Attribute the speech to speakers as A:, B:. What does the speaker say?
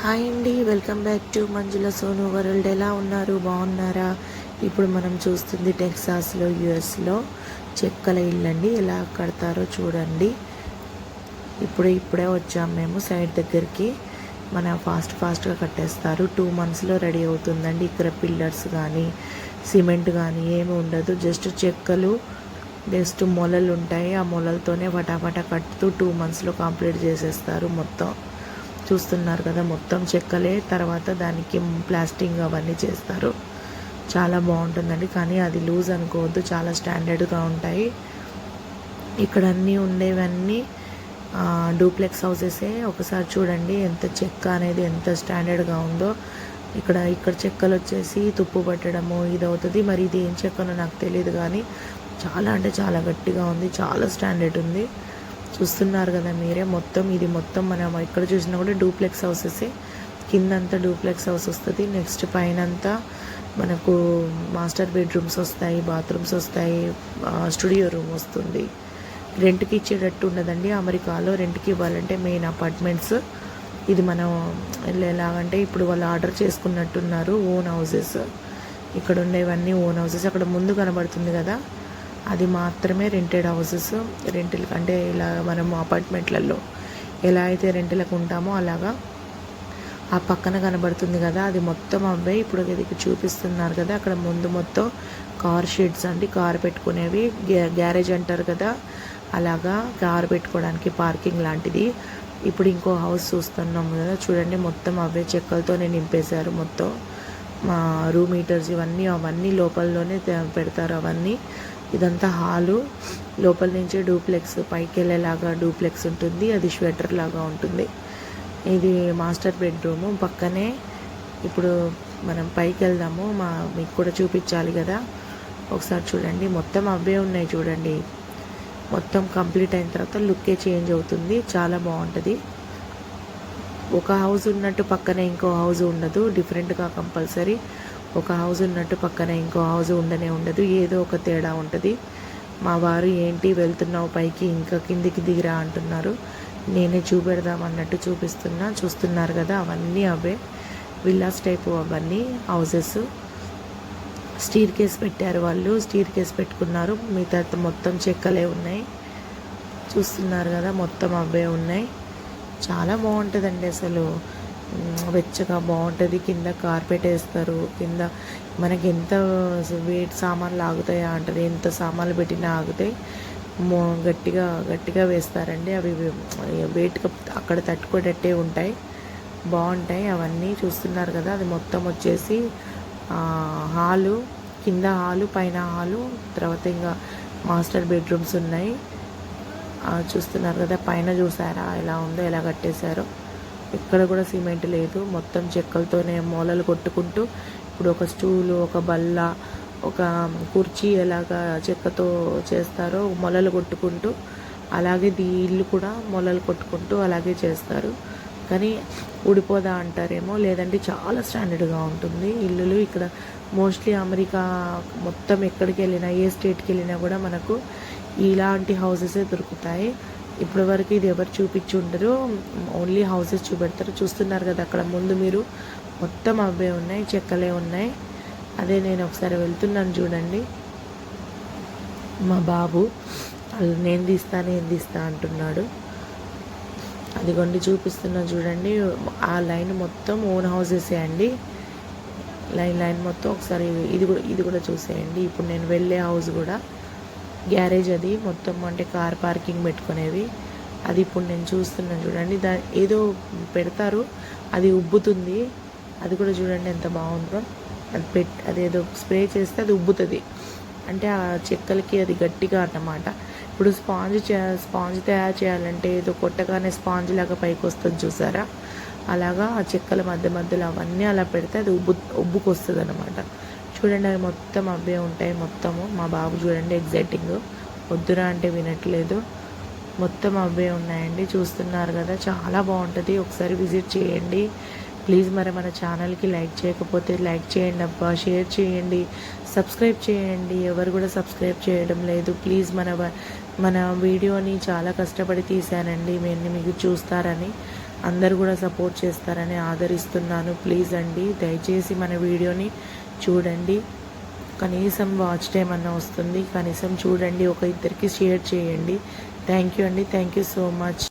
A: Hi అండి welcome back to Manjula Sonu world. ఎలా ఉన్నారు? బాగున్నారా? ఇప్పుడు మనం చూస్తుంది టెక్సాస్లో యుఎస్లో చెక్కల ఇల్లు అండి ఎలా కడతారో చూడండి. ఇప్పుడే ఇప్పుడే వచ్చాము మేము సైడ్ దగ్గరికి. మన ఫాస్ట్ ఫాస్ట్గా కట్టేస్తారు. టూ మంత్స్లో రెడీ అవుతుందండి. ఇక్కడ పిల్లర్స్ కానీ సిమెంట్ కానీ ఏమి ఉండదు. జస్ట్ చెక్కలు జస్ట్ మొలలు ఉంటాయి. ఆ మొలలతోనే పటాపటా కట్టుతూ టూ మంత్స్లో కంప్లీట్ చేసేస్తారు మొత్తం. చూస్తున్నారు కదా మొత్తం చెక్కలే తర్వాత దానికి ప్లాస్టింగ్ అవన్నీ చేస్తారు. చాలా బాగుంటుందండి. కానీ అది లూజ్ అనుకోవద్దు చాలా స్టాండర్డ్గా ఉంటాయి. ఇక్కడ అన్నీ ఉండేవన్నీ డూప్లెక్స్ హౌసెసే. ఒకసారి చూడండి ఎంత చెక్క అనేది ఎంత స్టాండర్డ్గా ఉందో. ఇక్కడ ఇక్కడ చెక్కలు వచ్చేసి తుప్పు పట్టడము ఇది అవుతుంది మరి ఇది ఏం చెక్కనో నాకు తెలియదు కానీ చాలా అంటే చాలా గట్టిగా ఉంది చాలా స్టాండర్డ్ ఉంది. చూస్తున్నారు కదా మీరే మొత్తం ఇది మొత్తం మనం ఎక్కడ చూసినా కూడా డూప్లెక్స్ హౌసెసే. కిందంతా డూప్లెక్స్ హౌస్ వస్తుంది నెక్స్ట్ పైన అంతా మనకు మాస్టర్ బెడ్రూమ్స్ వస్తాయి బాత్రూమ్స్ వస్తాయి స్టూడియో రూమ్ వస్తుంది. రెంట్కి ఇచ్చేటట్టు ఉండదండి అమెరికాలో రెంట్కి ఇవ్వాలంటే మెయిన్ అపార్ట్మెంట్స్. ఇది మనం ఎలాగంటే ఇప్పుడు వాళ్ళు ఆర్డర్ చేసుకున్నట్టున్నారు ఓన్ హౌసెస్. ఇక్కడ ఉండేవన్నీ ఓన్ హౌసెస్. అక్కడ ముందు కనబడుతుంది కదా. అది మాత్రమే రెంటెడ్ హౌసెస్ రెంటల్ అంటే ఇలా మనం అపార్ట్మెంట్లలో ఎలా అయితే రెంటలకు ఉంటామో అలాగా ఆ పక్కన కనబడుతుంది కదా అది మొత్తం అవే. ఇప్పుడు ఇది చూపిస్తున్నారు కదా అక్కడ ముందు మొత్తం కార్ షెడ్స్ అండి. కార్ పెట్టుకునేవి గ్యా- గ్యారేజ్ అంటారు కదా అలాగా కార్ పెట్టుకోవడానికి పార్కింగ్ లాంటిది. ఇప్పుడు ఇంకో హౌస్ చూస్తున్నాము కదా చూడండి మొత్తం అవే చెక్కలతోనే నింపేశారు మొత్తం. మా రూమ్ హీటర్స్ ఇవన్నీ అవన్నీ లోపలలోనే పెడతారు అవన్నీ. ఇదంతా హాలు. లోపల నుంచి డూప్లెక్స్ పైకి వెళ్ళేలాగా డూప్లెక్స్ ఉంటుంది. అది స్వెటర్ లాగా ఉంటుంది. ఇది మాస్టర్ బెడ్రూము. పక్కనే ఇప్పుడు మనం పైకి వెళ్దాము మా మీకు కూడా చూపించాలి కదా. ఒకసారి చూడండి. మొత్తం అవే ఉన్నాయి చూడండి. మొత్తం కంప్లీట్ అయిన తర్వాత లుక్కే చేంజ్ అవుతుంది. చాలా బాగుంటుంది. ఒక హౌస్ ఉన్నట్టు పక్కనే ఇంకో హౌస్ ఉండదు. డిఫరెంట్గా కంపల్సరీ. ఒక హౌస్ ఉన్నట్టు పక్కన ఇంకో హౌస్ ఉండనే ఉండదు ఏదో ఒక తేడా ఉంటుంది. మా వారు ఏంటి వెళ్తున్నావు పైకి? ఇంకా కిందికి దిగిరా అంటున్నారు. నేనే చూపెడదాం అన్నట్టు చూపిస్తున్నా చూస్తున్నారు కదా అవన్నీ అవే. విల్లాస్ టైపు అవన్నీ హౌజెస్ స్టీర్ కేస్ పెట్టారు వాళ్ళు స్టీర్ కేస్ పెట్టుకున్నారు. మిగతా మొత్తం చెక్కలే ఉన్నాయి. చూస్తున్నారు కదా మొత్తం అవే ఉన్నాయి. చాలా బాగుంటుందండి అసలు. వెచ్చగా బాగుంటుంది. కింద కార్పెట్ వేస్తారు. కింద మనకి ఎంత వెయిట్ సామాన్లు ఆగుతాయా అంటారు ఎంత సామాన్లు పెట్టినా ఆగుతాయి గట్టిగా గట్టిగా వేస్తారండి. అవి వెయిట్ అక్కడ తట్టుకునేటట్టే ఉంటాయి. బాగుంటాయి. అవన్నీ చూస్తున్నారు కదా. అది మొత్తం వచ్చేసి హాలు కింద హాలు పైన హాలు తర్వాత ఇంకా మాస్టర్ బెడ్రూమ్స్ ఉన్నాయి. చూస్తున్నారు కదా. పైన చూసారా? ఎలా ఉందో ఎలా కట్టేశారో. ఎక్కడ కూడా సిమెంట్ లేదు. మొత్తం చెక్కలతోనే మూలలు కొట్టుకుంటూ ఇప్పుడు ఒక స్టూలు ఒక బల్ల ఒక కుర్చీ ఎలాగా చెక్కతో చేస్తారో మొలలు కొట్టుకుంటూ అలాగే దీ ఇల్లు కూడా మొలలు కొట్టుకుంటూ అలాగే చేస్తారు. కానీ ఊడిపోదా అంటారేమో లేదంటే చాలా స్టాండర్డ్గా ఉంటుంది. ఇల్లులు ఇక్కడ మోస్ట్లీ అమెరికా మొత్తం ఎక్కడికి వెళ్ళినా ఏ స్టేట్కి వెళ్ళినా కూడా మనకు ఇలాంటి హౌసెసే దొరుకుతాయి. ఇప్పటి వరకు ఇది ఎవరు చూపించి ఉండరు. ఓన్లీ హౌసెస్ చూపెడతారు. చూస్తున్నారు కదా అక్కడ ముందు మీరు. మొత్తం అవే ఉన్నాయి చెక్కలే ఉన్నాయి. అదే నేను ఒకసారి వెళ్తున్నాను చూడండి. మా బాబు నేను తీస్తా నేను తీస్తా అంటున్నాడు. అదిగోండి చూపిస్తున్నా చూడండి. ఆ లైన్ మొత్తం ఓన్ హౌసెసే అండి. లైన్ లైన్ మొత్తం ఒకసారి ఇది కూడా ఇది కూడా చూసేయండి. ఇప్పుడు నేను వెళ్ళే హౌస్ కూడా గ్యారేజ్ అది. మొత్తం అంటే కార్ పార్కింగ్ పెట్టుకునేవి అది ఇప్పుడు నేను చూస్తున్నాను చూడండి. దా ఏదో పెడతారు. అది ఉబ్బుతుంది. అది కూడా చూడండి ఎంత బాగుందో. అది పెట్ అదేదో స్ప్రే చేస్తే అది ఉబ్బుతుంది. అంటే ఆ చెక్కలకి అది గట్టిగా అన్నమాట. ఇప్పుడు స్పాంజ్ చే స్పాంజ్ తయారు చేయాలంటే ఏదో కొట్టగానే స్పాంజ్ లాగా పైకి వస్తుంది చూసారా? అలాగా ఆ చెక్కల మధ్య మధ్యలో అవన్నీ అలా పెడితే అది ఉబ్బు ఉబ్బుకొస్తుంది అనమాట చూడండి అవి మొత్తం అవే ఉంటాయి మొత్తము. మా బాబు చూడండి ఎగ్జైటింగ్ వద్దురా అంటే వినట్లేదు. మొత్తం అవే ఉన్నాయండి చూస్తున్నారు కదా. చాలా బాగుంటుంది. ఒకసారి విజిట్ చేయండి. ప్లీజ్ మరి మన ఛానల్కి లైక్ చేయకపోతే లైక్ చేయండి అబ్బా షేర్ చేయండి. సబ్స్క్రైబ్ చేయండి. ఎవరు కూడా సబ్స్క్రైబ్ చేయడం లేదు. ప్లీజ్ మన వ- మన వీడియోని చాలా కష్టపడి తీశానండి. మేము మీకు చూస్తారని అందరు కూడా సపోర్ట్ చేస్తారని ఆదరిస్తున్నాను. ప్లీజ్ అండి దయచేసి మన వీడియోని చూడండి. కనీసం వాచ్ టైం అన్న వస్తుంది. కనీసం చూడండి ఒక ఇద్దరికి షేర్ చేయండి. థ్యాంక్ యూ అండి. Thank you so much